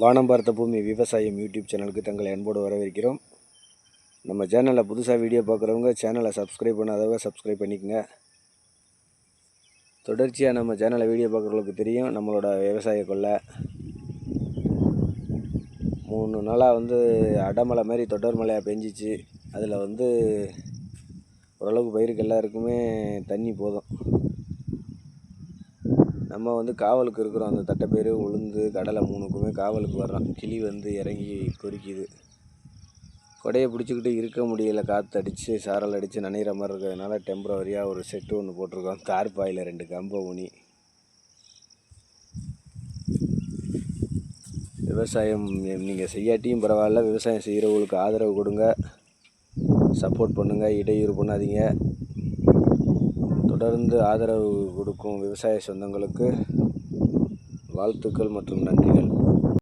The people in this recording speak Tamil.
வானம் பார்த்த பூமி விவசாயம் யூடியூப் சேனலுக்கு தங்களை அன்போடு வரவேற்கிறோம். நம்ம சேனலில் புதுசாக வீடியோ பார்க்குறவங்க சேனலை சப்ஸ்கிரைப் பண்ணாதவங்க சப்ஸ்கிரைப் பண்ணிக்கங்க. தொடர்ச்சியாக நம்ம சேனலை வீடியோ பார்க்குறவங்களுக்கு தெரியும் நம்மளோட விவசாய கொள்ளை. மூணு நாளாக வந்து அடமலை மாதிரி தொடர் மழையாக பெஞ்சிச்சு. அதில் வந்து ஓரளவுக்கு பயிருக்கு எல்லாருக்குமே தண்ணி போதும். நம்ம வந்து காவலுக்கு இருக்கிறோம். அந்த தட்டைப்பயிறு உளுந்து கடலை மூணுக்குமே காவலுக்கு வர்றோம். கிளி வந்து இறங்கி கொறிக்குது. கொடையை பிடிச்சிக்கிட்டு இருக்க முடியல. காற்று அடித்து சாரல் அடித்து நனைகிற மாதிரி இருக்கிறதுனால டெம்பரவரியாக ஒரு செட்டு ஒன்று போட்டிருக்கோம். தார்பாயில் ரெண்டு கம்பை ஊனி. விவசாயம் நீங்கள் செய்யாட்டியும் பரவாயில்ல. விவசாயம் செய்கிறவங்களுக்கு ஆதரவு கொடுங்க. சப்போர்ட் பண்ணுங்கள் இடையூறு பண்ணாதீங்க. தொடர்ந்து ஆதரவு கொடுக்கும் விவசாய சொந்தங்களுக்கு வாழ்த்துக்கள் மற்றும் நன்றிகள்.